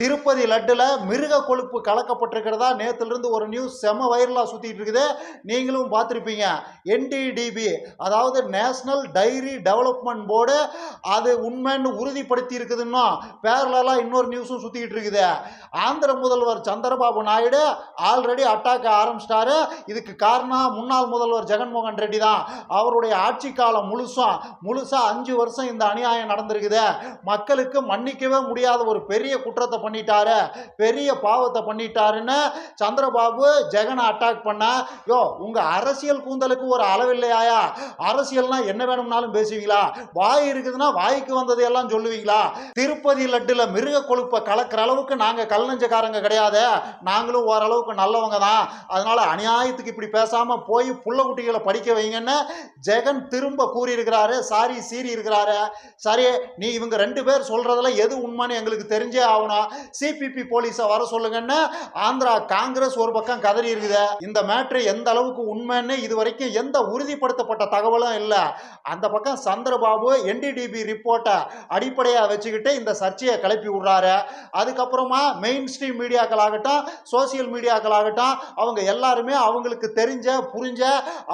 திருப்பதி லட்டுல மிருக கொழுப்பு கலக்கப்பட்டிருக்கிறதா? நேற்றுலேருந்து ஒரு நியூஸ் செம வைரலா சுத்திட்டு இருக்குது நீங்களும் பார்த்துருப்பீங்க. என்டிடிபி அதாவது நேஷனல் டைரி டெவலப்மெண்ட் போர்டு அது உண்மைன்னு உறுதிப்படுத்தி இருக்குதுன்னா பேரலா இன்னொரு நியூஸும் சுத்திட்டு இருக்குது ஆந்திர முதல்வர் சந்திரபாபு நாயுடு ஆல்ரெடி அட்டாக் ஆரம்பிச்சிட்டாரு. இதுக்கு காரணம் முன்னாள் முதல்வர் ஜெகன்மோகன் ரெட்டி தான். அவருடைய ஆட்சி காலம் முழுசும் முழுசா அஞ்சு வருஷம் இந்த அநியாயம் நடந்திருக்குது. மக்களுக்கு மன்னிக்கவே முடியாத ஒரு பெரிய குற்றத்தை பண்ணிட்டாரு. பெரிய பாவத்தை பண்ணிட்டாருன்னு சந்திரபாபு ஜெகனை அட்டாக் பண்ண யோ உங்க அரசியல் கூந்தலுக்கு ஒரு அளவில்லையாயா அரசியல்னா என்ன வேணும்னாலும் பேசுவீங்களா? வாய் இருக்குதுன்னா வாய்க்கு வந்தது எல்லாம் சொல்லுவீங்களா? திருப்பதி லட்டுல மிருக கொழுப்பை கலக்கிற அளவுக்கு நாங்க கல் நெஞ்சக்காரங்க கிடையாது. நாங்களும் ஓரளவுக்கு நல்லவங்க தான். அதனால அநியாயத்துக்கு இப்படி பேசாம போய் புள்ள குட்டிகளை படிக்க வைங்கன்னு ஜெகன் திரும்ப கூறியிருக்கிறாரு. சாரி சீறி இருக்கிறாரு. சரி நீ இவங்க ரெண்டு பேர் சொல்றதுல எது உண்மைன்னு எங்களுக்கு தெரிஞ்சே ஆகணும். சிபிபி போலீஸை வர சொல்லுங்கன்னு ஆந்திரா காங்கிரஸ் ஒரு பக்கம் கதறி இருக்குது. இந்த மேட்ரு எந்த அளவுக்கு உண்மைன்னு இது வரைக்கும் எந்த உறுதிப்படுத்தப்பட்ட தகவலும் இல்லை. அந்த பக்கம் சந்திரபாபு என்டிடிபி ரிப்போர்ட்டை அடிப்படையாக வச்சுக்கிட்டு இந்த சர்ச்சையை கிளப்பி விடுறாரு. அதுக்கப்புறமா மெயின் ஸ்ட்ரீம் மீடியாக்களாகட்டும் சோசியல் மீடியாக்களாகட்டும் அவங்க எல்லாருமே அவங்களுக்கு தெரிஞ்ச புரிஞ்ச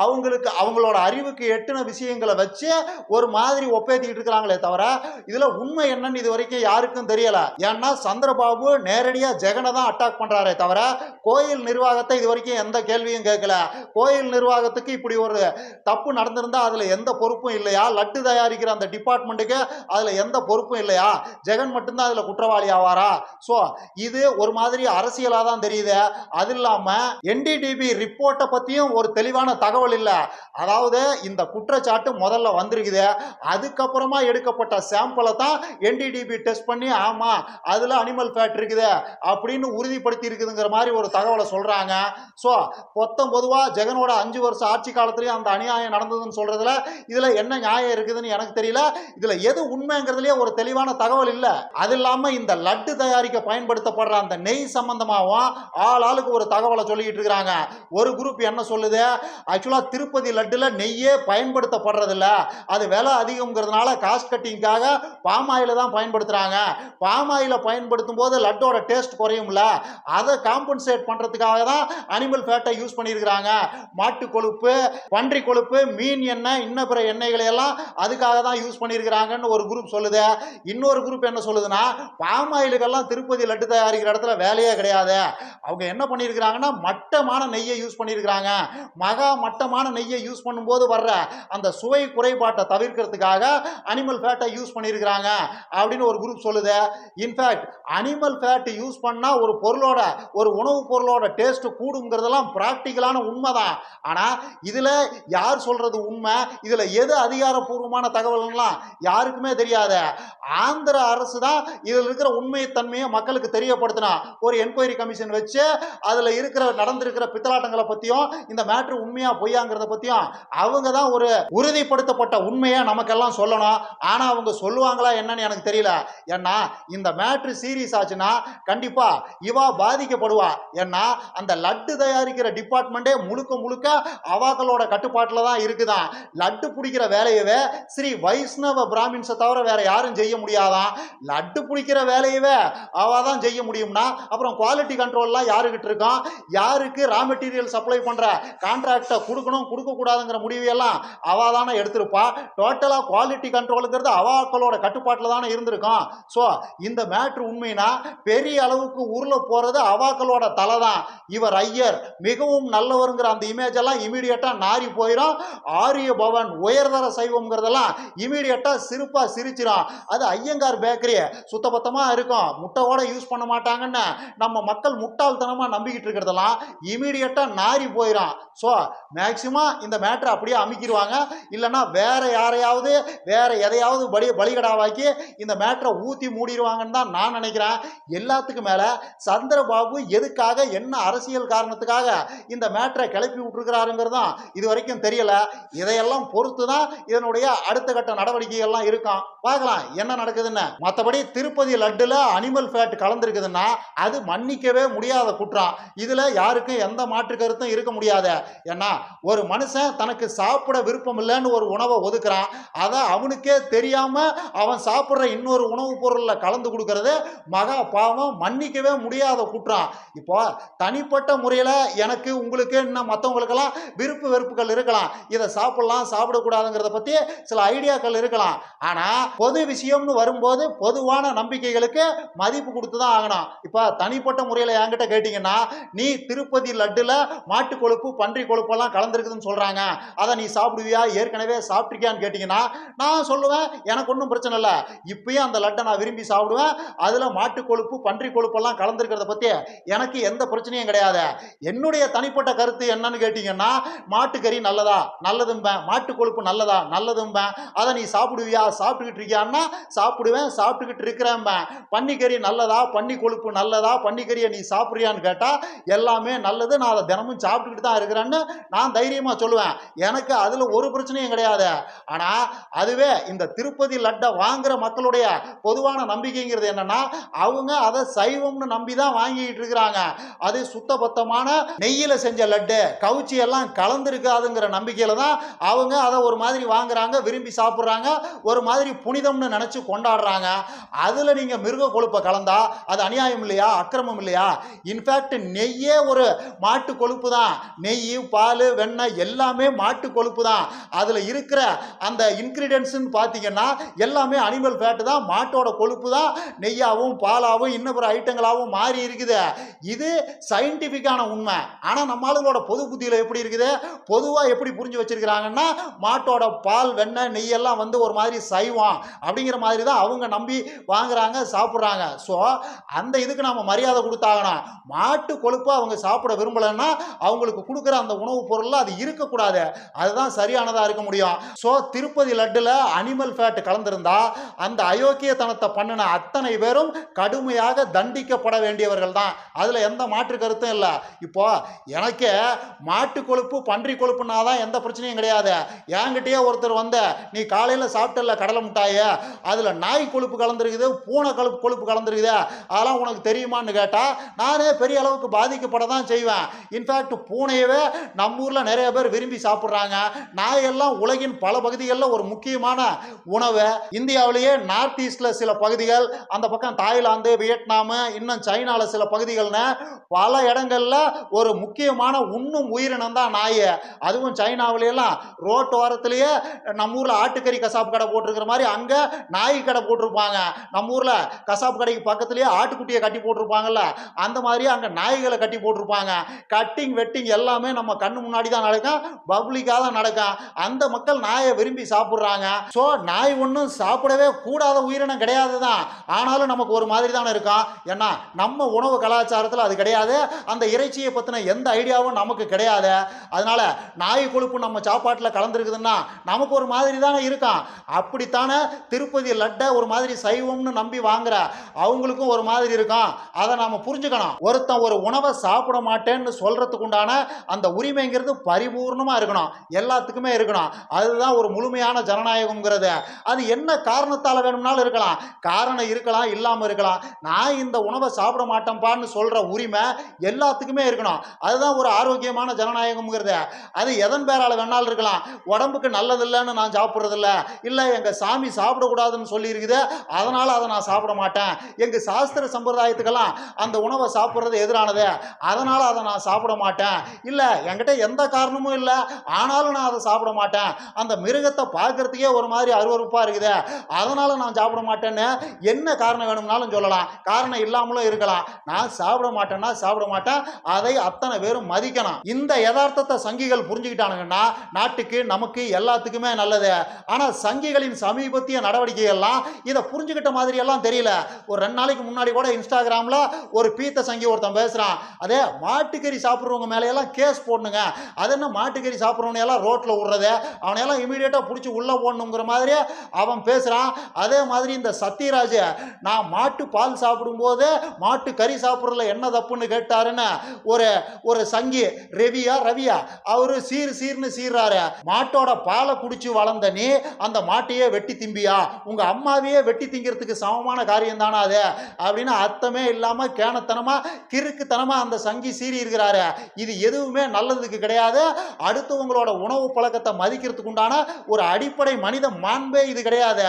அவங்களுக்கு அவங்களோட அறிவுக்கு எட்டுன விஷயங்களை வச்சு ஒரு மாதிரி ஒப்பேத்திக்கிட்டு இருக்கிறாங்களே தவிர இதுல உண்மை என்னன்னு இது வரைக்கும் யாருக்கும் தெரியல. ஏன்னா சந்திரபாபு நேரடியா ஜெகனை தான் அட்டாக் பண்றாரே தவிர கோயில் நிர்வாகத்தை இது வரைக்கும் எந்த கேள்வியும் கேட்கல. கோயில் நிர்வாகத்துக்கு இப்படி ஒரு தப்பு நடந்திருந்தா அதுல எந்த பொறுப்பும் இல்லையா? லட்டு தயாரிக்கிற அந்த டிபார்ட்மெண்ட்டுக்கு அதுல எந்த பொறுப்பும் இல்லையா? ஜெகன் மட்டும்தான் அதுல குற்றவாளி ஆவாரா? ஸோ இது ஒரு மாதிரி அரசியலா தான் தெரியுது. அது இல்லாம என்டிடிபி ரிப்போர்ட்டை பத்தியும் ஒரு தெளிவான தகவல் இல்லை. அதாவது இந்த குற்றச்சாட்டு முதல்ல வந்திருக்குது. அதுக்கப்புறமா எடுக்கப்பட்ட சாம்பிளை தான் என்டிடிபி டெஸ்ட் பண்ணி ஆமா அதுல அனிமல் ஃபேட் இருக்குது அப்படின்னு உறுதிப்படுத்தி இருக்குதுங்கிற மாதிரி ஒரு தகவலை சொல்கிறாங்க ஸோ மொத்தம் பொதுவாக ஜெகனோட அஞ்சு வருஷம் ஆட்சி காலத்துலேயும் அந்த அநியாயம் நடந்ததுன்னு சொல்கிறதுல இதில் என்ன நியாயம் இருக்குதுன்னு எனக்கு தெரியல. இதில் எது உண்மைங்கிறதுலேயே ஒரு தெளிவான தகவல் இல்லை. அது இல்லாமல் இந்த லட்டு தயாரிக்க பயன்படுத்தப்படுற அந்த நெய் சம்பந்தமாகவும் ஆள் ஆளுக்கு ஒரு தகவலை சொல்லிக்கிட்டு இருக்கிறாங்க. ஒரு குரூப் என்ன சொல்லுது? ஆக்சுவலாக திருப்பதி லட்டில் நெய்யே பயன்படுத்தப்படுறதில்ல. அது விலை அதிகங்கிறதுனால காஸ்ட் கட்டிங்காக பாம் ஆயில தான் பயன்படுத்துகிறாங்க பாம் ஆயில பயன்படுத்தும் போது லட்டோட டேஸ்ட் குறையும்ல? அதை காம்பன்சேட் பண்றதுக்காக தான் அனிமல் ஃபேட்டை யூஸ் பண்ணியிருக்கிறாங்க. மாட்டு கொழுப்பு பன்றி கொழுப்பு மீன் எண்ணெய் இன்ன பிற எண்ணெய்களை எல்லாம் அதுக்காக தான் யூஸ் பண்ணியிருக்கிறாங்கன்னு ஒரு குரூப் சொல்லுது. இன்னொரு குரூப் என்ன சொல்லுதுன்னா பாம் ஆயிலுக்கெல்லாம் திருப்பதி லட்டு தயாரிக்கிற இடத்துல வேலையே கிடையாது. அவங்க என்ன பண்ணியிருக்கிறாங்கன்னா மட்டமான நெய்யை யூஸ் பண்ணியிருக்கிறாங்க. மகா மட்டமான நெய்யை யூஸ் பண்ணும்போது வர்ற அந்த சுவை குறைபாட்டை தவிர்க்கிறதுக்காக அனிமல் ஃபேட்டை யூஸ் பண்ணியிருக்கிறாங்க அப்படின்னு ஒரு குரூப் சொல்லுது. இன்ஃபேக்ட் அனிமல் ஃபேட்டு யூஸ் பண்ணால் ஒரு பொருளோட ஒரு உணவுப் பொருளோட டேஸ்ட்டு கூடுங்கிறதெல்லாம் ப்ராக்டிக்கலான உண்மைதான். ஆனால் இதில் யார் சொல்கிறது உண்மை? இதில் எது அதிகாரப்பூர்வமான தகவல்கள்லாம் யாருக்குமே தெரியாது. ஆந்திர அரசு தான் இதில் இருக்கிற உண்மைத்தன்மையை மக்களுக்கு தெரியப்படுத்தினா. ஒரு என்கொயரி கமிஷன் வச்சு அதில் இருக்கிற நடந்திருக்கிற பித்தலாட்டங்களை பற்றியும் இந்த மேட்ரு உண்மையாக பொய்யாங்கிறத பற்றியும் அவங்க தான் ஒரு உறுதிப்படுத்தப்பட்ட உண்மையை நமக்கெல்லாம் சொல்லணும். ஆனால் அவங்க சொல்லுவாங்களா என்னன்னு எனக்கு தெரியல. ஏன்னா இந்த மேட்ரு சீரியஸ் ஆச்சுன்னா கண்டிப்பாக இவா பாதிக்கப்படுவா. ஏன்னா அந்த லட்டு தயாரிக்கிற டிபார்ட்மெண்ட்டே முழுக்க முழுக்க அவாக்களோட கட்டுப்பாட்டில் தான் இருக்குதான். லட்டு பிடிக்கிற வேலையவே ஸ்ரீ வைஷ்ணவ பிராமின்ஸை தவிர வேற யாரும் செய்ய முடியாதான். லட்டு பிடிக்கிற வேலையவே அவ தான் செய்ய முடியும்னா அப்புறம் குவாலிட்டி கண்ட்ரோல்லாம் யாருக்கிட்ட இருக்கும்? யாருக்கு ரா மெட்டீரியல் சப்ளை பண்ற கான்ட்ராக்டை கொடுக்கணும் கொடுக்க கூடாதுங்கிற முடிவையெல்லாம் அவ தானே எடுத்திருப்பா. டோட்டலா குவாலிட்டி கண்ட்ரோலுங்கிறது அவாக்களோட கட்டுப்பாட்டில் தானே இருந்திருக்கும். ஸோ இந்த மேட்ரு பார்த்தீங்கன்னா பெரிய அளவுக்கு உருள போறது அவாக்களோட தலை தான் இவர் ஐயர். மிகவும் நல்லவருங்கிற அந்த இமேஜ் எல்லாம் இமீடியட்டாக நாரி போயிடும் ஆரிய பவன் உயர்தர சைவம்ங்கிறதெல்லாம் இமீடியட்டாக சிரிப்பா சிரிச்சிடும் அது ஐயங்கார் பேக்கரி சுத்தபத்தமா இருக்கும். முட்டையோட யூஸ் பண்ண மாட்டாங்கன்னு நம்ம மக்கள் முட்டாள்தனமா நம்பிக்கிட்டு இருக்கிறதெல்லாம் இமீடியட்டாக நாரி போயிடும் ஸோ மேக்சிமம் இந்த மேட்ரை அப்படியே அமைக்கிடுவாங்க. இல்லைன்னா வேற யாரையாவது வேற எதையாவது பலி பலிகடாவாக்கி இந்த மேட்ரை ஊற்றி மூடிடுவாங்கன்னு தான் நான் நினைக்கிறேன். எல்லாத்துக்கும் மேலே சந்திரபாபு எதுக்காக என்ன அரசியல் காரணத்துக்காக இந்த மேட்ரை கிளப்பி விட்டுருக்கிறாருங்கிறதும் இது வரைக்கும் தெரியல. இதையெல்லாம் பொறுத்து தான் இதனுடைய அடுத்த கட்ட நடவடிக்கைகள்லாம் இருக்கும். பார்க்கலாம் என்ன நடக்குதுன்னு. மற்றபடி திருப்பதி லட்டுல அனிமல் ஃபேட் கலந்துருக்குதுன்னா அது மன்னிக்கவே முடியாத குற்றம். இதுல யாருக்கும் எந்த மாற்று கருத்தும் இருக்க முடியாது. ஏன்னா ஒரு மனுஷன் தனக்கு சாப்பிட விருப்பம் இல்லைன்னு ஒரு உணவை ஒதுக்குறான். அதை அவனுக்கே தெரியாம அவன் சாப்பிட்ற இன்னொரு உணவுப் பொருளில் கலந்து கொடுக்கறது மகா பாவம் மன்னிக்கவே முடியாத குற்றம் இப்போ தனிப்பட்ட முறையில் எனக்கு உங்களுக்கு இன்னும் மற்றவங்களுக்கெல்லாம் விருப்பு வெறுப்புகள் இருக்கலாம். இதை சாப்பிடலாம் சாப்பிடக்கூடாதுங்கிறத பற்றி சில ஐடியாக்கள் இருக்கலாம். ஆனால் பொது விஷயம்னு வரும்போது பொதுவான நம்பிக்கைகளுக்கு மதிப்பு கொடுத்து தான் ஆகணும். இப்போ தனிப்பட்ட முறையில் என்கிட்ட கேட்டிங்கன்னா நீ திருப்பதி லட்டுல மாட்டு கொழுப்பு பன்றி கொழுப்பெல்லாம் கலந்துருக்குதுன்னு சொல்கிறாங்க அதை நீ சாப்பிடுவியா? ஏற்கனவே சாப்பிட்ருக்கியான்னு கேட்டிங்கன்னா நான் சொல்லுவேன் எனக்கு ஒன்றும் பிரச்சனை இல்லை. இப்பயும் அந்த லட்டை நான் விரும்பி சாப்பிடுவேன். அதில் மாட்டு கொழுப்பு பன்றி கொழுப்பெல்லாம் கலந்துருக்கிறத பற்றி எனக்கு எந்த பிரச்சனையும் கிடையாது. என்னுடைய தனிப்பட்ட கருத்து என்னன்னு கேட்டிங்கன்னா மாட்டுக்கறி நல்லதா? நல்லதும்பேன். மாட்டு கொழுப்பு நல்லதா? நல்லதும்பேன். அதை நீ சாப்பிடுவியா? சாப்பிட்டுக்கிட்டு இருக்கியான்னா சாப்பிடுவேன் சாப்பிட்டுக்கிட்டு இருக்கிறேன்பேன் பன்னிக்கறி நல்லதா? பன்னி கொழுப்பு நல்லதா? பன்னிக்கறியை நீ சாப்பிட்றியான்னு கேட்டால் எல்லாமே நல்லது. நான் அதை தினமும் சாப்பிட்டுக்கிட்டு தான் இருக்கிறேன்னு நான் தைரியமாக சொல்லுவேன். எனக்கு அதில் ஒரு பிரச்சனையும் கிடையாது. ஆனால் அதுவே இந்த திருப்பதி லட்டை வாங்குற மக்களுடைய பொதுவான நம்பிக்கைங்கிறது என்னன்னா அவங்க அதை சைவம்னு நம்பி தான் வாங்கிட்டு இருக்கிறாங்க. அது சுத்தபத்தமான நெய்யில் செஞ்ச லட்டு. கவுச்சி எல்லாம் கலந்துருக்காதுங்கிற நம்பிக்கையில தான் அவங்க அதை ஒரு மாதிரி வாங்குறாங்க விரும்பி சாப்பிட்றாங்க. ஒரு மாதிரி புனிதம்னு நினச்சி கொண்டாடுறாங்க. அதில் நீங்கள் மிருக கொழுப்பை கலந்தா அது அநியாயம் இல்லையா? அக்கிரமம் இல்லையா? இன்ஃபேக்ட் நெய்யே ஒரு மாட்டு கொழுப்பு தான். நெய் பால் வெண்ணெய் எல்லாமே மாட்டு கொழுப்பு தான். அதில் இருக்கிற அந்த இன்க்ரீடியன்ஸ்னு பார்த்தீங்கன்னா எல்லாமே அனிமல் ஃபேட்டு தான். மாட்டோட கொழுப்பு தான். நெய்யாகவும் பாலாகவும் இன்னும் பிற ஐட்டங்களாகவும் மாறி இருக்குது. இது சயின்டிஃபிக்கான உண்மை. ஆனால் நம்ம ஆளுங்களோட பொது புத்தியில் எப்படி இருக்குது? பொதுவாக எப்படி புரிஞ்சு வச்சிருக்கிறாங்கன்னா மாட்டோட பால் வெண்ணெய் நெய் எல்லாம் வந்து ஒரு மாதிரி சைவம் அப்படிங்கிற மாதிரி தான் அவங்க நம்பி வாங்குறாங்க சாப்பிட்றாங்க. ஸோ அந்த இதுக்கு நம்ம மரியாதை கொடுத்தாகணும். மாட்டு கொழுப்பை அவங்க சாப்பிட விரும்பலைன்னா அவங்களுக்கு கொடுக்குற அந்த உணவுப் பொருளில் அது இருக்கக்கூடாது. அதுதான் சரியானதாக இருக்க முடியும். ஸோ திருப்பதி லட்டில் அனிமல் ஃபேட் கலந்திருந்தா அந்த அயோக்கியத்தனத்தை பண்ணின அத்தனை பேரும் கடுமையாக தண்டிக்கப்பட வேண்டியவர்கள் தான். அதில் எந்த மாற்று கருத்தும் இல்லை. இப்போ எனக்கு மாட்டு கொழுப்பு பன்றி கொழுப்புனா தான் எந்த பிரச்சனையும் கிடையாது. என்கிட்டயே ஒருத்தர் வந்த நீ காலையில் சாப்பிட்டல கடலை முட்டாய? அதில் நாய் கொழுப்பு கலந்துருக்குது பூனை கழுப்பு கொழுப்பு கலந்துருக்குது. அதெல்லாம் உனக்கு தெரியுமான்னு கேட்டால் நானே பெரிய அளவுக்கு பாதிக்கப்பட தான் செய்வேன் இன்ஃபேக்ட் பூனையவே நம்ம ஊரில் நிறைய பேர் விரும்பி சாப்பிட்றாங்க. நாயெல்லாம் உலகின் பல பகுதிகளில் ஒரு முக்கியமான உணவு. இந்தியாவிலேயே நார்த் ஈஸ்டில் சில பகுதிகள் அந்த பக்கம் தாய்லாந்து வியட்நாமு இன்னும் சைனாவில் சில பகுதிகள்னு பல இடங்கள்ல ஒரு முக்கியமான உண்ணும் உயிரினம் தான் நாய். அதுவும் சைனாவிலையெல்லாம் ரோட்டு ஓரத்துலேயே நம்ம ஊரில் ஆட்டுக்கறி கசாப்பு கடை போட்டிருக்கிற மாதிரி அங்கே நாய் கடை போட்டிருப்பாங்க. நம்ம ஊரில் கசாப்பு கடைக்கு பக்கத்துலேயே ஆட்டுக்குட்டியை கட்டி போட்டிருப்பாங்கல்ல அந்த மாதிரி அங்கே நாய்களை கட்டி போட்டிருப்பாங்க. கட்டிங் வெட்டிங் எல்லாமே நம்ம கண்ணு முன்னாடி தான் நடக்கும் பப்ளிக்காக தான் நடக்கும். அந்த மக்கள் நாயை விரும்பி சாப்பிட்றாங்க. ஸோ நாய் ஒன்றும் சாப்பிடவே கூடாத உயிரினம் கிடையாது தான். ஆனாலும் நமக்கு ஒரு மாதிரி தானே இருக்கும். ஏன்னா நம்ம உணவு கலாச்சாரத்தில் அது கிடையாது. அந்த இறைச்சியை பற்றின எந்த ஐடியாவும் நமக்கு கிடையாது. அதனால் நாய் கொழுப்பு நம்ம சாப்பாட்டில் கலந்துருக்குதுன்னா நமக்கு ஒரு மாதிரி தானே இருக்கும். அப்படித்தானே திருப்பதி லட்டை ஒரு மாதிரி சைவம்னு நம்பி வாங்குற அவங்களுக்கும் ஒரு மாதிரி இருக்கும். அதை நாம் புரிஞ்சுக்கணும். ஒருத்தன் ஒரு உணவை சாப்பிட மாட்டேன்னு சொல்கிறதுக்கு உண்டான அந்த உரிமைங்கிறது பரிபூர்ணமாக இருக்கணும். எல்லாத்துக்குமே இருக்கணும். அதுதான் ஒரு முழுமையான ஜனநாயகங்கிறது அது என்ன காரணத்தால் வேணும்னாலும் இருக்கலாம். காரணம் இருக்கலாம் இல்லாமல் இருக்கலாம். நான் இந்த உணவை சாப்பிட மாட்டேன்ப்பான்னு சொல்கிற உரிமை எல்லாத்துக்குமே இருக்கணும். அதுதான் ஒரு ஆரோக்கியமான ஜனநாயகம்ங்கிறது. அது எதன் பேரால் வேணாலும் இருக்கலாம். உடம்புக்கு நல்லதில்லைன்னு நான் சாப்பிட்றதில்ல. இல்லை எங்கள் சாமி சாப்பிடக்கூடாதுன்னு சொல்லியிருக்குது அதனால் அதை நான் சாப்பிட மாட்டேன். எங்கள் சாஸ்திர சம்பிரதாயத்துக்கெல்லாம் அந்த உணவை சாப்பிட்றது எதிரானது அதனால் அதை நான் சாப்பிட மாட்டேன். இல்லை என்கிட்ட எந்த காரணமும் இல்லை. ஆனாலும் நான் அதை சாப்பிட மாட்டேன். அந்த மிருகத்தை பார்க்கறதுக்கே ஒரு மாதிரி அருவருப்பாக இருக்குது அதனால் நான் சாப்பிட மாட்டேன்னு என்ன காரணம் வேணும்னாலும் சொல்லலாம். காரணம் இல்லாமலும் இருக்கலாம். நான் சாப்பிட மாட்டேன்னா சாப்பிட மாட்டேன். அதை அத்தனை பேரும் மதிக்கணும். இந்த யதார்த்தத்தை சங்கிகள் புரிஞ்சுக்கிட்டானுங்கன்னா நாட்டுக்கு நமக்கு எல்லாத்துக்குமே நல்லது. ஆனால் சங்கிகளின் சமீபத்திய நடவடிக்கைகள்லாம் இதை புரிஞ்சுக்கிட்ட மாதிரி எல்லாம் தெரியல. ஒரு ரெண்டு நாளைக்கு முன்னாடி கூட இன்ஸ்டாகிராமில் ஒரு பீத்த சங்கி ஒருத்தன் பேசுகிறான் அதே மாட்டுக்கறி சாப்பிட்றவங்க மேலையெல்லாம் கேஸ் போடணுங்க. அது என்ன மாட்டுக்கறி சாப்பிட்றவனை எல்லாம் ரோட்டில் விடுறது? அவனையெல்லாம் இமீடியட்டாக பிடிச்சி உள்ளே போடணுங்கிற மாதிரி அவன் பேசுகிறான் அதே மாதிரி இந்த சத்யராஜ் நான் மாட்டு பால் சாப்பிடும்போது மாட்டு கறி சாப்பிட்றதுல என்ன தப்புன்னு கேட்டாருன்னு ஒரு ஒரு சங்கி ரவியா ரவியா அவரு சீர் சீர்னு சீர்றாரு. மாட்டோட பாலை குடிச்சு வளர்ந்த நீ அந்த மாட்டையே வெட்டி திம்பியா? உங்க அம்மாவையே வெட்டி திங்கிறதுக்கு சமமான காரியம் தானா அது? அப்படின்னு அர்த்தமே இல்லாம கேனத்தனமா கிறுக்குத்தனமா அந்த சங்கி சீறி இருக்கிறாரு. இது எதுவுமே நல்லதுக்கு கிடையாது. அடுத்தவங்களோட உணவு பழக்கத்தை மதிக்கிறதுக்கு உண்டான ஒரு அடிப்படை மனித மாண்பே இது கிடையாது.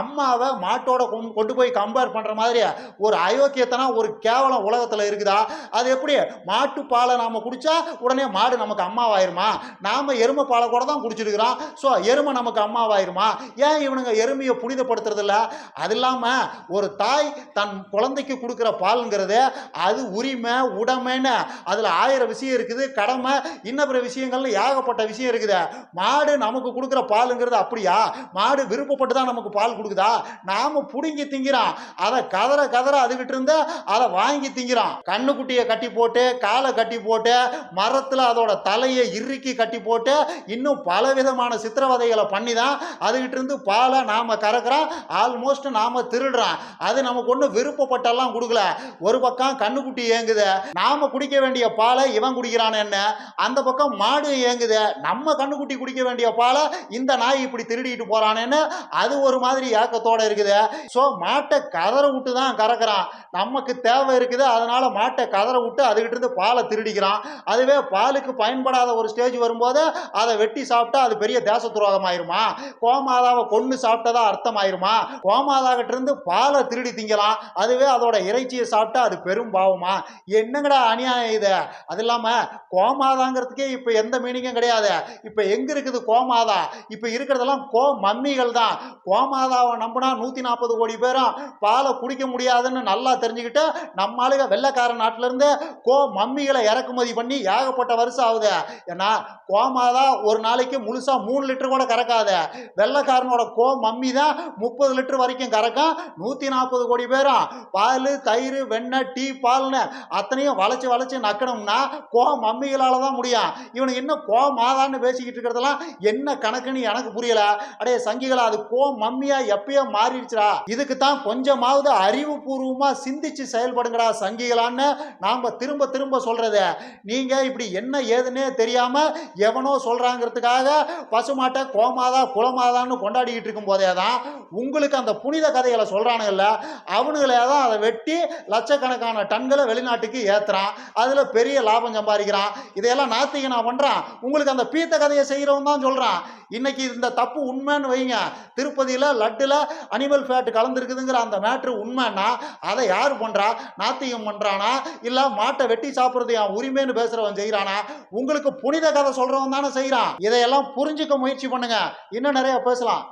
அம்மாவை மாட்டோட கொண்டு போய் கம்பேர் பண்ற மாதிரி ஒரு அயோக்கியத்தனா ஒரு கேவலம் உலகத்தில் இருக்குதா? அது எப்படி? மாட்டு பாலை நாம் குடிச்சா உடனே மாடு நமக்கு அம்மாவாயிருமா? நாம் எருமை பாலை கூட தான் குடிச்சிருக்கிறோம். ஸோ எருமை நமக்கு அம்மாவாயிருமா? ஏன் இவனுங்க எருமையை புனிதப்படுத்துறதில்ல? அது இல்லாமல் ஒரு தாய் தன் குழந்தைக்கு கொடுக்குற பால்ங்கிறது அது உரிமை உடமைன்னு. அதில் ஆயிரம் விஷயம் இருக்குது. கடமை இன்ன பிற விஷயங்கள்னு ஏகப்பட்ட விஷயம் இருக்குது. மாடு நமக்கு கொடுக்குற பாலுங்கிறது அப்படியா? மாடு விருப்பப்பட்டு தான் நமக்கு பால் கொடுக்குதா? நாம புடுங்கி திங்கிறோம். அதை கதற கதற அதுகிட்ட இருந்து அதை வாங்கி திங்கிறோம். கண்ணுக்குட்டியை கட்டி போட்டு காலை கட்டி போட்டு மரத்தில் அதோட தலையை இறுக்கி கட்டி போட்டு இன்னும் பல விதமான சித்திரவதைகளை பண்ணி தான் அதுகிட்ட இருந்து பாலை நாம் கறக்குறோம் ஆல்மோஸ்ட் நாம் திருடுறோம் அது நமக்கு ஒன்றும் விருப்பப்பட்டெல்லாம் கொடுக்கல. ஒரு பக்கம் கண்ணுக்குட்டி ஏங்குது. நாம குடிக்க வேண்டிய பாலை இவன் குடிக்கிறான் என்ன? அந்த பக்கம் மாடு ஏங்குது. நம்ம கண்ணுக்குட்டி குடிக்க வேண்டிய பாலை இந்த நாய் இப்படி திருடிட்டு போறானேன்னு அது ஒரு மாதிரி ஏக்கத்தோட இருக்குது. ஸோ மாட்டை கதற விட்டு தான் கறக்குறான். நமக்கு தேவை இருக்குது. அதனால் மாட்டை கதற விட்டு அதுக்கிட்டேருந்து பாலை திருடிக்கிறான். அதுவே பாலுக்கு பயன்படாத ஒரு ஸ்டேஜ் வரும்போது அதை வெட்டி சாப்பிட்டா அது பெரிய தேச துரோகம் ஆயிருமா கோமாதாவை கொண்டு சாப்பிட்டதா அர்த்தம் ஆயிருமா கோமாதாகிட்ட இருந்து பாலை திருடி திங்கலாம். அதுவே அதோட இறைச்சியை சாப்பிட்டா அது பெரும் பாவமா? என்னங்கடா அநியாயம் இது? அது இல்லாமல் கோமாதாங்கிறதுக்கே இப்போ எந்த மீனிங்கும் கிடையாது. இப்போ எங்கே இருக்குது கோமாதா? இப்போ இருக்கிறதெல்லாம் கோ மம்மிகள் தான். கோமாதாவை நம்பினா நூற்றி நாற்பது கோடி பேரும் பாலை குடிக்க முடியாதுன்னு நல்லா தெரிஞ்சுக்கிட்டு நம்ம ஆளுக வெள்ளைக்கார நாட்டிலேருந்து கோ மம்மிகளை இறக்குமதி பண்ணி ஏகப்பட்ட வருஷம் ஆகுது. ஏன்னா கோமாதா ஒரு நாளைக்கு முழுசாக மூணு லிட்டர் கூட கறக்காது. வெள்ளக்காரனோட கோ மம்மி தான் முப்பது லிட்டர் வரைக்கும் கறக்கும் நூற்றி நாற்பது கோடி பேரும் பால் தயிர் வெண்ணெய் டீ பால்னு அத்தனையும் வளைச்சு வளைச்சு நக்கணும்னா கோ மம்மிகளால் தான் முடியும். இவனுக்கு இன்னும் கோ மாதான்னு பேசிக்கிட்டு இருக்கிறதெல்லாம் என்ன கணக்குன்னு எனக்கு புரியல. அடைய சங்கிகளா அது கோ மம்மியா எப்பயோ மாறிடுச்சுடா. இதுக்கு தான் கொஞ்சமாவது அறிவுபூர்வமாக சிந்திச்சு செயல்படுங்கடா சங்கிகளான்னு நாம் திரும்ப திரும்ப சொல்றது. நீங்க இப்படி என்ன ஏதுன்னே தெரியாம எவனோ சொல்றாங்கிறதுக்காக பசுமாட்டை கோமாதா குலமாதான்னு கொண்டாடிக்கிட்டு இருக்கும் போதே தான் உங்களுக்கு அந்த புனித கதைகளை சொல்கிறானுங்கல்ல அவனுங்களே தான் அதை வெட்டி லட்சக்கணக்கான டன்களை வெளிநாட்டுக்கு ஏற்றுறான் அதில் பெரிய லாபம் சம்பாதிக்கிறான். இதையெல்லாம் நாத்திகனா பண்ணுறான் உங்களுக்கு அந்த பீத்த கதையை செய்கிறவன் தான் சொல்கிறான் இன்னைக்கு இந்த தப்பு உண்மைன்னு வைங்க. திருப்பதியில் லட்டில் அனிமல் ஃபேட் கலந்துருக்குதுங்கிற அந்த மேட்ரு உண்மைன்னா அதை யார் பண்ணுறா நாத்திகம் பண்ணுறானா இல்லை மாட்டை வெட்டி சாப்பிட்றது என் உரிமைன்னு பேசுகிறவன் செய்கிறானா உங்களுக்கு புனித கதை சொல்கிறவன் தானே செய்கிறான் இதையெல்லாம் புரிஞ்சுக்க முயற்சி பண்ணுங்க. இன்னும் நிறைய பேசலாம்.